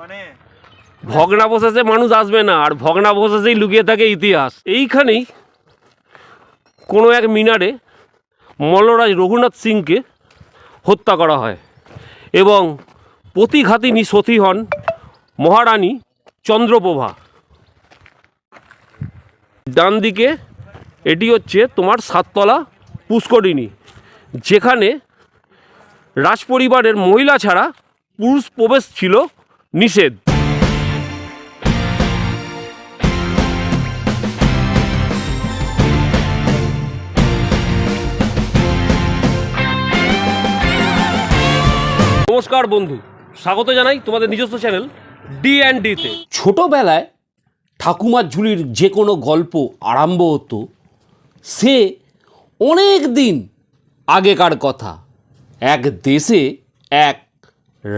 মানে ভগ্নাবশেষে মানুষ আসবে না। আর ভগ্নাবশেষেই লুকিয়ে থাকে ইতিহাস। এইখানেই কোনো এক মিনারে মল্লরাজ রঘুনাথ সিংকে হত্যা করা হয় এবং প্রতিঘাতিনী সতী হন মহারানী চন্দ্রপ্রভা। ডান দিকে এটি হচ্ছে তোমার সাততলা পুষ্করিণী, যেখানে রাজপরিবারের মহিলা ছাড়া পুরুষ প্রবেশ ছিল নিষেধ। নমস্কার বন্ধু, স্বাগত জানাই তোমাদের নিজস্ব চ্যানেল ডি অ্যান্ড ডিতে ছোটবেলায় ঠাকুমার ঝুলির যে কোনো গল্প আরম্ভ হতো, সে অনেক দিন আগেকার কথা। এক দেশে এক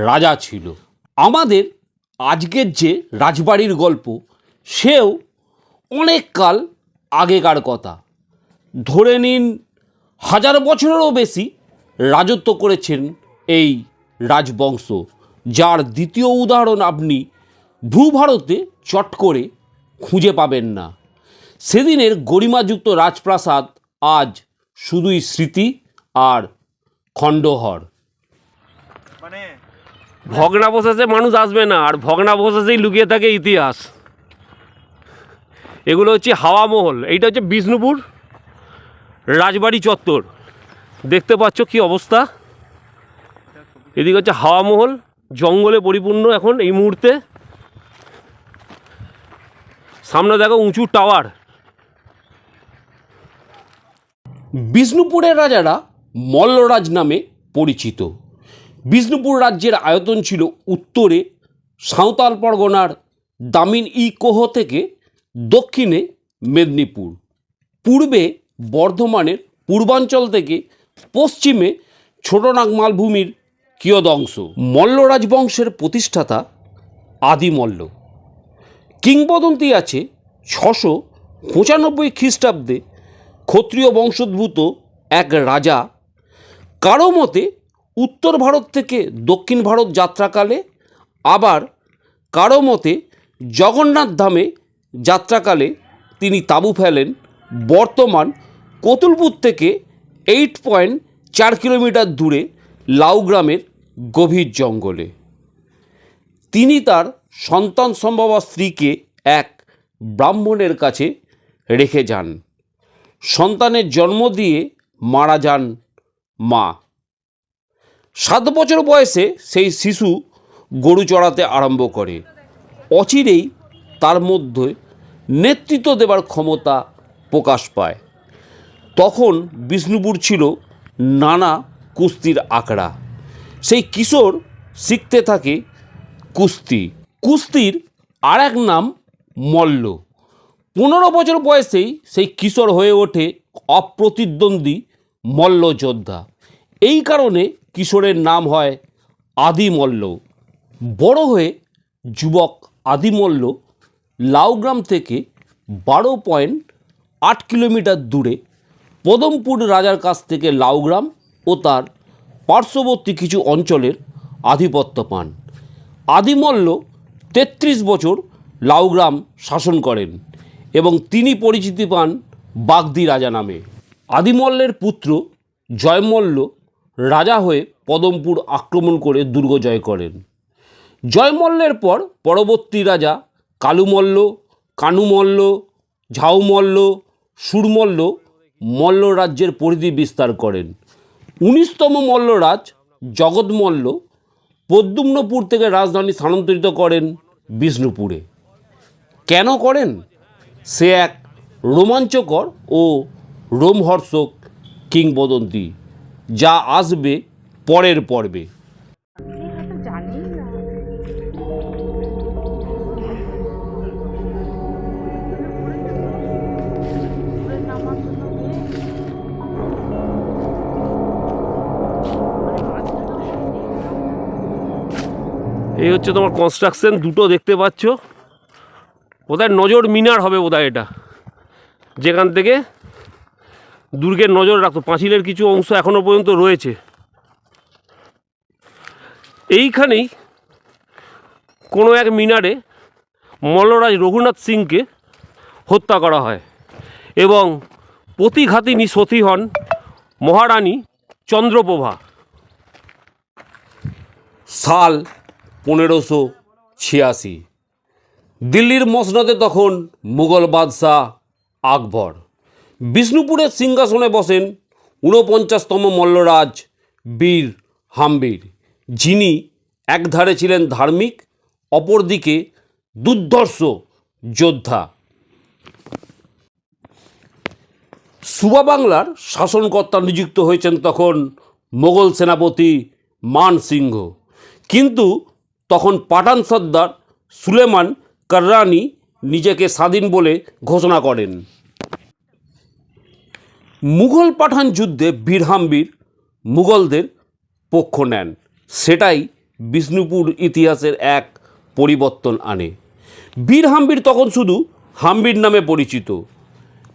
রাজা ছিল। আমাদের আজকের যে রাজবাড়ির গল্প, সেও অনেক কাল আগেকার কথা। ধরে নিন, হাজার বছরেরও বেশি রাজত্ব করেছেন এই রাজবংশ, যার দ্বিতীয় উদাহরণ আপনি ভূভারতে চট করে খুঁজে পাবেন না। সেদিনের গরিমাযুক্ত রাজপ্রাসাদ আজ শুধুই স্মৃতি আর খণ্ডহর। ভগ্নাবশেষে মানুষ আসবে না। আর ভগ্নাবশেষেই লুকিয়ে থাকে ইতিহাস। এগুলো হচ্ছে হাওয়া মহল। এইটা হচ্ছে বিষ্ণুপুর, রাজবাড়ি চত্বর। দেখতে পাচ্ছ কি অবস্থা? এদিকে হচ্ছে হাওয়া মহল, জঙ্গলে পরিপূর্ণ এখন এই মুহূর্তে। সামনে দেখো উঁচু টাওয়ার। বিষ্ণুপুরের রাজারা মল্লরাজ নামে পরিচিত। বিষ্ণুপুর রাজ্যের আয়তন ছিল উত্তরে সাঁওতাল পরগনার দামিন ই কোহ থেকে দক্ষিণে মেদিনীপুর। পূর্বে বর্ধমানের পূর্বাঞ্চল থেকে পশ্চিমে ছোটনাগ মালভূমির কিয়দংশ। মল্ল রাজবংশের প্রতিষ্ঠাতা আদিমল্ল। কিংবদন্তি আছে ছশো পঁচানব্বই খ্রিস্টাব্দে ক্ষত্রিয় বংশোদ্ভূত এক রাজা। কারও মতে উত্তর ভারত থেকে দক্ষিণ ভারত যাত্রাকালে, আবার কারও মতে জগন্নাথ ধামে যাত্রাকালে তিনি তাঁবু ফেলেন। বর্তমান কতুলপুর থেকে এইট পয়েন্ট চার কিলোমিটার দূরে লাউগ্রামের গভীর জঙ্গলে। তিনি তার সন্তান সম্ভবা স্ত্রীকে এক ব্রাহ্মণের কাছে রেখে যান। সন্তানের জন্ম দিয়ে মারা যান মা। সাত বছর বয়সে সেই শিশু গরু চড়াতে আরম্ভ করে। অচিরেই তার মধ্যে নেতৃত্ব দেবার ক্ষমতা প্রকাশ পায়। তখন বিষ্ণুপুর ছিল নানা কুস্তির আখড়া। সেই কিশোর শিখতে থাকে কুস্তি। কুস্তির আর এক নাম মল্ল। পনেরো বছর বয়সেই সেই কিশোর হয়ে ওঠে অপ্রতিদ্বন্দ্বী মল্লযোদ্ধা এই কারণে কিশোরের নাম হয় আদিমল্ল। বড় হয়ে যুবক আদিমল্ল লাউগ্রাম থেকে বারো পয়েন্ট আট কিলোমিটার দূরে পদমপুর রাজার কাছ থেকে লাউগ্রাম ও তার পার্শ্ববর্তী কিছু অঞ্চলের আধিপত্য পান। আদিমল্ল তেত্রিশ বছর লাউগ্রাম শাসন করেন এবং তিনি পরিচিতি পান বাগদি রাজা নামে। আদিমল্লের পুত্র জয়মল্ল রাজা হয়ে পদমপুর আক্রমণ করে দুর্গ জয় করেন। জয়মল্লের পর পরবর্তী রাজা কালুমল্ল, কানুমল্ল, ঝাউমল্ল, সুরমল্ল মল্ল রাজ্যের পরিধি বিস্তার করেন। উনিশতম মল্লরাজ জগৎমল্ল পদ্যুম্নপুর থেকে রাজধানী স্থানান্তরিত করেন বিষ্ণুপুরে। কেন করেন? সে এক রোমাঞ্চকর ও রোমহর্ষক কিংবদন্তি। যা আসবে পরের পর্বে। এই হচ্ছে তোমার কনস্ট্রাকশন দুটো দেখতে পাচ্ছ। বোধহয় নজর মিনার হবে বোধহয় এটা। যেখান থেকে দুর্গের নজর রাখতো। পাঁচিলের কিছু অংশ এখনও পর্যন্ত রয়েছে। এইখানেই কোনো এক মিনারে মল্লরাজ রঘুনাথ সিংকে হত্যা করা হয় এবং প্রতিঘাতিনী সতী হন মহারানী চন্দ্রপ্রভা। সাল পনেরোশো ছিয়াশি। দিল্লির মসনদে তখন মুঘল বাদশাহ আকবর। বিষ্ণুপুরের সিংহাসনে বসেন ঊনপঞ্চাশতম মল্লরাজ বীর হাম্বির। যিনি একধারে ছিলেন ধার্মিক, অপরদিকে দুর্ধর্ষ যোদ্ধা। সুবা বাংলার শাসনকর্তা নিযুক্ত হয়েছেন তখন মোগল সেনাপতি মান সিংহ। কিন্তু তখন পাঠান সর্দার সুলেমান কার্রানি নিজেকে স্বাধীন বলে ঘোষণা করেন। মুঘল পাঠান যুদ্ধে বীরহাম্বীর মুঘলদের পক্ষ নেন। সেটাই বিষ্ণুপুর ইতিহাসের এক পরিবর্তন আনে। বীরহাম্বীর তখন শুধু হাম্বির নামে পরিচিত।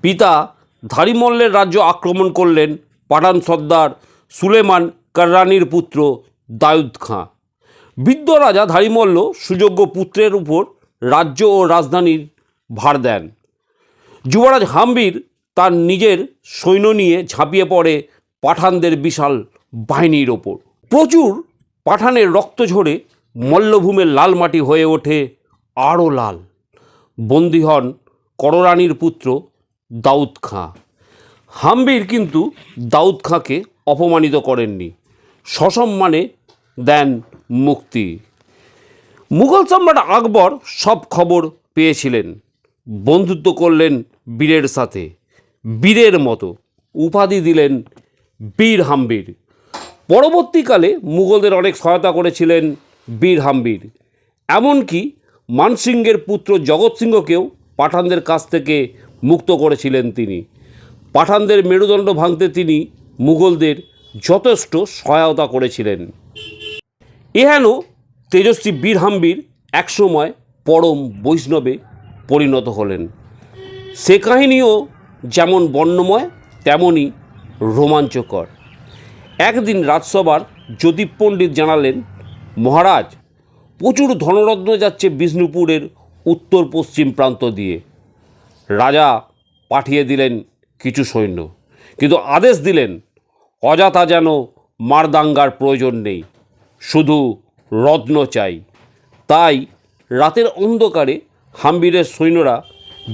পিতা ধারিমল্লের রাজ্য আক্রমণ করলেন পাঠান সর্দার সুলেমান কার্রানির পুত্র দায়ুদ খাঁ। বৃদ্ধ রাজা ধারিমল্ল সুযোগ্য পুত্রের উপর রাজ্য ও রাজধানীর ভার দেন। যুবরাজ হাম্বির তার নিজের সৈন্য নিয়ে ঝাঁপিয়ে পড়ে পাঠানদের বিশাল বাহিনীর ওপর। প্রচুর পাঠানের রক্ত ঝরে মল্লভূমের লাল মাটি হয়ে ওঠে আরও লাল। বন্দী হন কররানীর পুত্র দাউদ খাঁ। হাম্বির কিন্তু দাউদ খাঁকে অপমানিত করেননি, সসম্মানে দেন মুক্তি। মুঘল সম্রাট আকবর সব খবর পেয়েছিলেন, বন্ধুত্ব করলেন বীরের সাথে। বীরের মতো। উপাধি দিলেন বীর হাম্বির। পরবর্তীকালে মুঘলদের অনেক সহায়তা করেছিলেন বীর হাম্বির। এমনকি মানসিংহের পুত্র জগৎ সিংহকেও পাঠানদের কাছ থেকে মুক্ত করেছিলেন তিনি। পাঠানদের মেরুদণ্ড ভাঙতে তিনি মুঘলদের যথেষ্ট সহায়তা করেছিলেন। এহেন তেজস্বী বীরহাম্বীর একসময় পরম বৈষ্ণবে পরিণত হলেন। সে কাহিনীও যেমন বর্ণময়, তেমনই রোমাঞ্চকর। একদিন রাজসভার জ্যোতি পণ্ডিত জানালেন, মহারাজ, প্রচুর ধনরত্ন যাচ্ছে বিষ্ণুপুরের উত্তর পশ্চিম প্রান্ত দিয়ে। রাজা পাঠিয়ে দিলেন কিছু সৈন্য, কিন্তু আদেশ দিলেন, অযথা যেন মারদাঙ্গার প্রয়োজন নেই, শুধু রত্ন চাই। তাই রাতের অন্ধকারে হাম্বিরের সৈন্যরা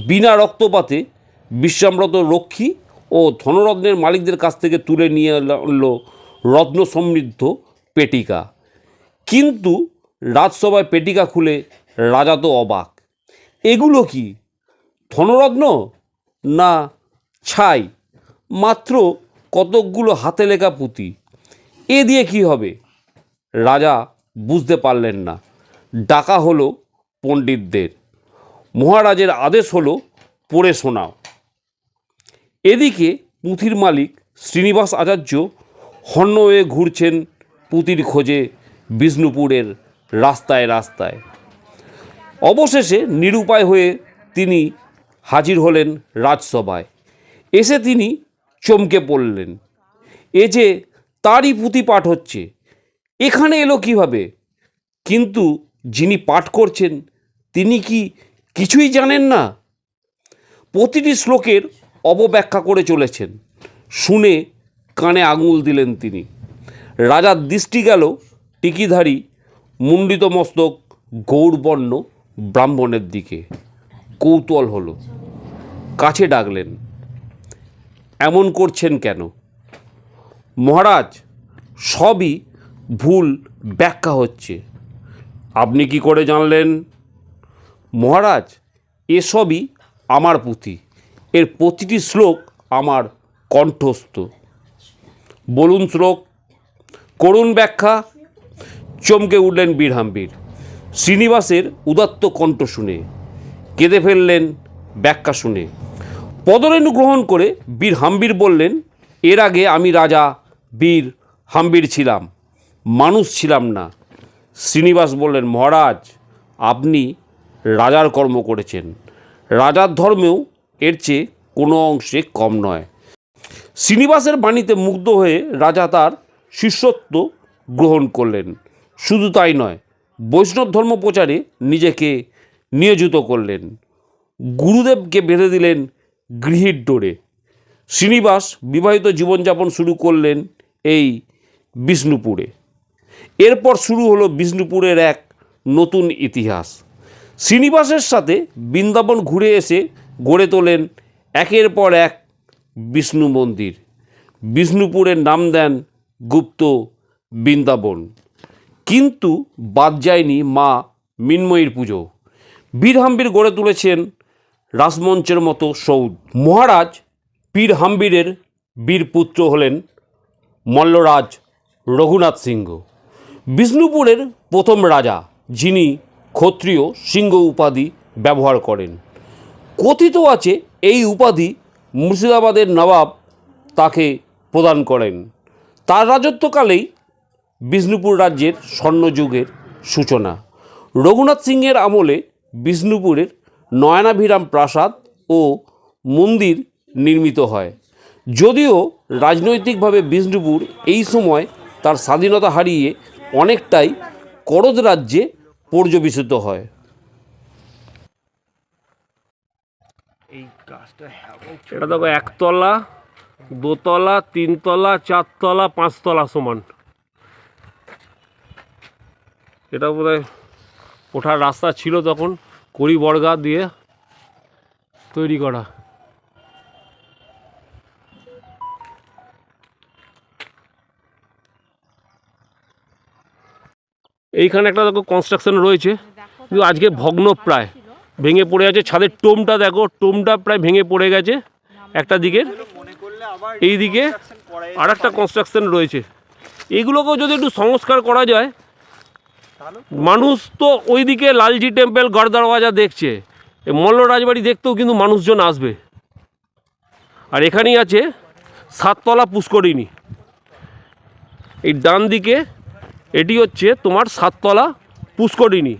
বিনা রক্তপাতে বিশ্রামরত রক্ষী ও ধনরত্নের মালিকদের কাছ থেকে তুলে নিয়ে এলো রত্ন সমৃদ্ধ পেটিকা। কিন্তু রাজসভায় পেটিকা খুলে রাজা তো অবাক। এগুলো কি ধনরত্ন না ছাই? মাত্র কতকগুলো হাতে লেখা পুঁতি। এ দিয়ে কি হবে? রাজা বুঝতে পারলেন না। ডাকা হলো পণ্ডিতদের। মহারাজের আদেশ হলো পড়ে শোনাও। এদিকে পুঁথির মালিক শ্রীনিবাস আচার্য হন্য হয়ে ঘুরছেন পুঁতির খোঁজে বিষ্ণুপুরের রাস্তায় রাস্তায়। অবশেষে নিরুপায় হয়ে তিনি হাজির হলেন রাজসভায়। এসে তিনি চমকে পড়লেন। এ যে তারই পুঁথি পাঠ হচ্ছে, এখানে এলো কীভাবে? কিন্তু যিনি পাঠ করছেন, তিনি কি কিছুই জানেন না? প্রতিটি শ্লোকের অপব্যাখ্যা করে চলেছেন। শুনে কানে আঙুল দিলেন তিনি। রাজার দৃষ্টি গেল টিকিধারী মুণ্ডিত মস্তক গৌরবর্ণ ব্রাহ্মণের দিকে। কৌতূহল হলো। কাছে ডাকলেন, এমন করছেন কেন? মহারাজ, সবই ভুল ব্যাখ্যা হচ্ছে। আপনি কি করে জানলেন? মহারাজ এসবই আমার পুঁথি। এর প্রতিটি শ্লোক আমার কণ্ঠস্থ। বলুন শ্লোক, করুণ ব্যাখ্যা, চমকে উঠলেন বীরহাম্বীর শ্রীনিবাসের উদাত্ত কণ্ঠ শুনে, কেঁদে ফেললেন ব্যাখ্যা শুনে। পদরেণু গ্রহণ করে বীর হাম্বির বললেন, এর আগে আমি রাজা বীর হাম্বির ছিলাম, মানুষ ছিলাম না। শ্রীনিবাস বললেন, মহারাজ, আপনি রাজার কর্ম করেছেন। রাজার ধর্মেও এর চেয়ে কোনো অংশে কম নয়। শ্রীনিবাসের বাণীতে মুগ্ধ হয়ে রাজা তার শিষ্যত্ব গ্রহণ করলেন। শুধু তাই নয়, বৈষ্ণব ধর্ম প্রচারে নিজেকে নিয়োজিত করলেন। গুরুদেবকে বেঁধে দিলেন গৃহীর ডোরে। শ্রীনিবাস বিবাহিত জীবনযাপন শুরু করলেন এই বিষ্ণুপুরে। এরপর শুরু হলো বিষ্ণুপুরের এক নতুন ইতিহাস। শ্রীনিবাসের সাথে বৃন্দাবন ঘুরে এসে গড়ে তোলেন। একের পর এক বিষ্ণু মন্দির। বিষ্ণুপুরের নাম দেন গুপ্ত বৃন্দাবন। কিন্তু বাদ যায়নি মা মিন্ময়ীর পুজো। বীরহাম্বির গড়ে তুলেছেন রাসমঞ্চের মতো সৌদ মহারাজ পীর হাম্বিরের বীরপুত্র হলেন মল্লরাজ রঘুনাথ সিংহ। বিষ্ণুপুরের প্রথম রাজা, যিনি ক্ষত্রিয় সিংহ উপাধি ব্যবহার করেন। কথিত আছে, এই উপাধি মুর্শিদাবাদের নবাব তাকে প্রদান করেন। তার রাজত্বকালেই বিষ্ণুপুর রাজ্যের স্বর্ণযুগের সূচনা। রঘুনাথ সিংয়ের আমলে বিষ্ণুপুরের নয়নাভিরাম প্রাসাদ ও মন্দির নির্মিত হয়। যদিও রাজনৈতিকভাবে বিষ্ণুপুর এই সময় তার স্বাধীনতা হারিয়ে অনেকটাই করদ রাজ্যে পর্যবেসিত হয়। এটা দেখো একতলা, দোতলা, তিনতলা, চারতলা, পাঁচতলা সমান। এটা বোধহয় ওঠার রাস্তা ছিল তখন কড়ি বর্গা দিয়ে তৈরি করা। এইখানে একটা দেখো কনস্ট্রাকশন রয়েছে, কিন্তু আজকে ভগ্ন প্রায় ভেঙে পড়ে আছে। ছাদের টোমটা দেখো, টোমটা প্রায় ভেঙে পড়ে গেছে একটা দিকের। এই দিকে আর একটা কনস্ট্রাকশন রয়েছে। এগুলোকেও যদি একটু সংস্কার করা যায়, মানুষ তো ওইদিকে লালজি টেম্পল গড় দরওয়াজা দেখছে মল্ল রাজবাড়ি দেখতেও কিন্তু মানুষজন আসবে। আর এখানেই আছে সাততলা পুষ্করিণী। এই ডান দিকে এটি হচ্ছে তোমার সাততলা পুষ্করিণী।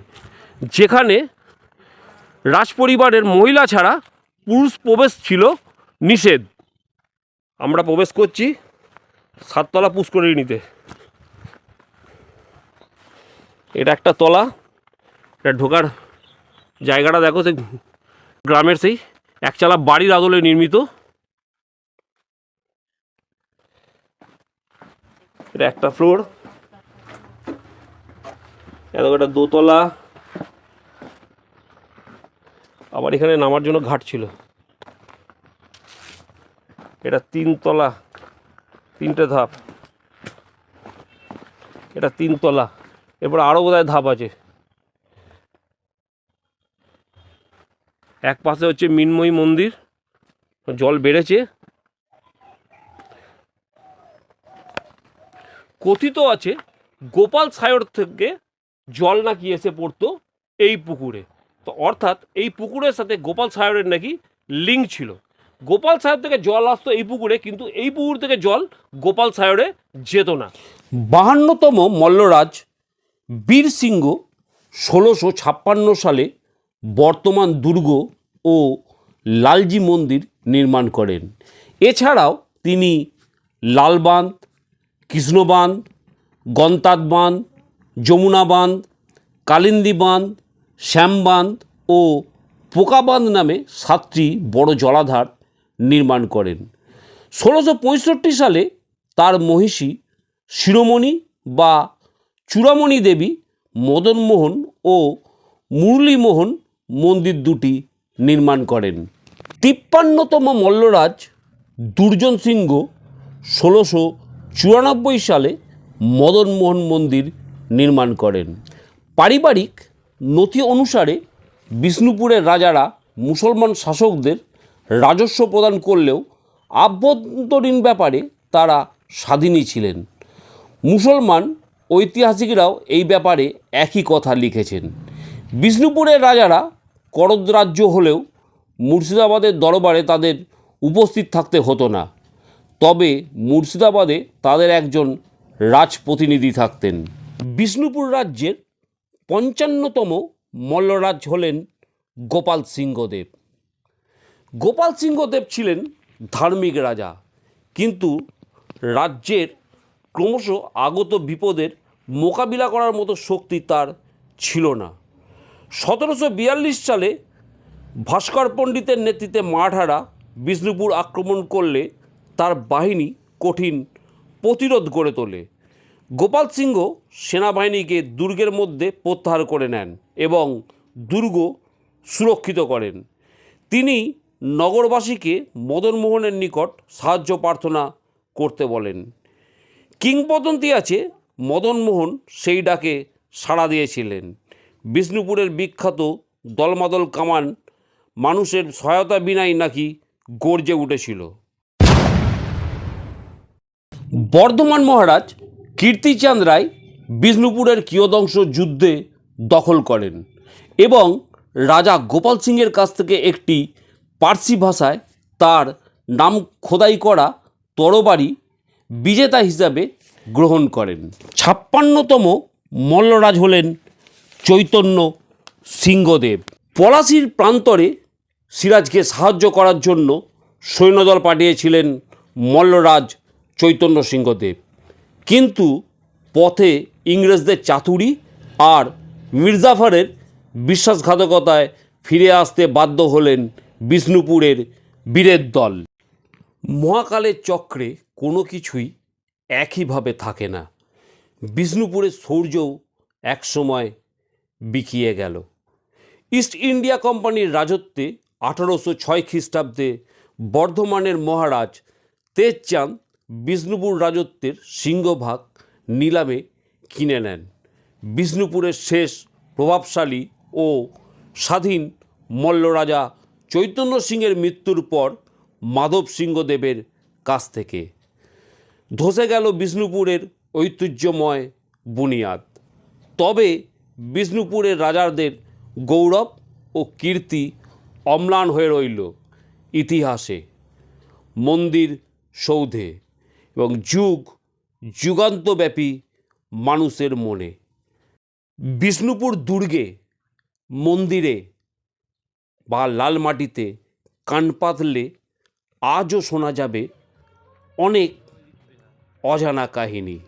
যেখানে রাজপরিবারের মহিলা ছাড়া পুরুষ প্রবেশ ছিল নিষেধ। আমরা প্রবেশ করছি সাততলা পুষ্করিণীতে এটা একটা তলা, এটা ঢোকার জায়গাটা দেখো, সেই গ্রামের সেই একচালা বাড়ির আদলে নির্মিত। এটা একটা ফ্লোর। এত একটা দোতলা। আবার এখানে নামার জন্য ঘাট ছিল। এটা তিনতলা, তিনটে ধাপ। এটা তিনতলা এরপর আরও বোধহয় ধাপ আছে। এক পাশে হচ্ছে মিনময়ী মন্দির, জল বেড়েছে। কথিত আছে, গোপাল সায়র থেকে জল নাকি এসে পড়তো এই পুকুরে। তো অর্থাৎ এই পুকুরের সাথে গোপাল সায়রের নাকি লিঙ্ক ছিল। গোপাল সাহেব থেকে জল আসতো এই পুকুরে, কিন্তু এই পুকুর থেকে জল গোপাল সায়রে যেত না। বাহান্নতম মল্লরাজ বীর সিংহ ষোলোশো ছাপ্পান্ন সালে বর্তমান দুর্গ ও লালজি মন্দির নির্মাণ করেন। এছাড়াও তিনি লালবাঁধ, কৃষ্ণবাঁধ, গন্তাদ বাঁধ, যমুনা বাঁধ, কালিন্দী বাঁধ শ্যামবাঁধ ও পোকাবাঁধ নামে সাতটি বড় জলাধার নির্মাণ করেন। ষোলোশো পঁয়ষট্টি সালে তার মহিষী শিরোমণি বা চূড়ামণি দেবী মদনমোহন ও মুরলীমোহন মন্দির দুটি নির্মাণ করেন। তিপ্পান্নতম মল্লরাজ দুর্জন সিংহ ষোলোশো চুরানব্বই সালে মদনমোহন মন্দির নির্মাণ করেন। পারিবারিক নথি অনুসারে বিষ্ণুপুরের রাজারা মুসলমান শাসকদের রাজস্ব প্রদান করলেও আভ্যন্তরীণ ব্যাপারে তারা স্বাধীনই ছিলেন। মুসলমান ঐতিহাসিকরাও এই ব্যাপারে একই কথা লিখেছেন। বিষ্ণুপুরের রাজারা করদ রাজ্য হলেও মুর্শিদাবাদের দরবারে তাদের উপস্থিত থাকতে হতো না। তবে মুর্শিদাবাদে তাদের একজন রাজপ্রতিনিধি থাকতেন। বিষ্ণুপুর রাজ্যের পঞ্চান্নতম মল্লরাজ হলেন গোপাল সিংহদেব। গোপাল সিংহদেব ছিলেন ধার্মিক রাজা, কিন্তু রাজ্যের ক্রমশ আগত বিপদের মোকাবিলা করার মতো শক্তি তার ছিল না। সতেরোশো বিয়াল্লিশ সালে ভাস্কর পণ্ডিতের নেতৃত্বে মারাঠারা বিষ্ণুপুর আক্রমণ করলে তার বাহিনী কঠিন প্রতিরোধ গড়ে তোলে। গোপাল সিংহ সেনাবাহিনীকে দুর্গের মধ্যে প্রত্যাহার করে নেন এবং দুর্গ সুরক্ষিত করেন। তিনি নগরবাসীকে মদনমোহনের নিকট সাহায্য প্রার্থনা করতে বলেন। কিংবদন্তি আছে মদনমোহন সেই ডাকে সাড়া দিয়েছিলেন। বিষ্ণুপুরের বিখ্যাত দলমাদল কামান মানুষের সহায়তা বিনাই নাকি গর্জে উঠেছিল। বর্ধমান মহারাজ কীর্তিচাঁদ রায় বিষ্ণুপুরের কিয়দংশ যুদ্ধে দখল করেন এবং রাজা গোপাল সিংয়ের কাছ থেকে একটি পার্সি ভাষায় তার নাম খোদাই করা তরবারি বিজেতা হিসাবে গ্রহণ করেন। ছাপ্পান্নতম মল্লরাজ হলেন চৈতন্য সিংহদেব। পলাশির প্রান্তরে সিরাজকে সাহায্য করার জন্য সৈন্যদল পাঠিয়েছিলেন মল্লরাজ চৈতন্য সিংহদেব। কিন্তু পথে ইংরেজদের চাতুরি আর মির্জাফারের বিশ্বাসঘাতকতায় ফিরে আসতে বাধ্য হলেন বিষ্ণুপুরের বীরের দল। মহাকালের চক্রে কোনো কিছুই একইভাবে থাকে না। বিষ্ণুপুরের শৌর্যও একসময় বিকিয়ে গেল। ইস্ট ইন্ডিয়া কোম্পানির রাজত্বে আঠারোশো ছয় খ্রিস্টাব্দে বর্ধমানের মহারাজ তেজচাঁদ বিষ্ণুপুর রাজত্বের সিংহভাগ নিলামে কিনে নেন। বিষ্ণুপুরের শেষ প্রভাবশালী ও স্বাধীন মল্ল রাজা চৈতন্য সিংহের মৃত্যুর পর মাধব সিংহদেবের কাছ থেকে। ধসে গেল বিষ্ণুপুরের ঐতিহ্যময় বুনিয়াদ। তবে বিষ্ণুপুরের রাজাদের গৌরব ও কীর্তি অম্লান হয়ে রইল ইতিহাসে। মন্দির সৌধে। এবং যুগ, যুগান্তব্যাপী মানুষের মনে। বিষ্ণুপুর দুর্গে মন্দিরে বা লাল মাটিতে কান পাতলে আজও শোনা যাবে অনেক অজানা কাহিনী।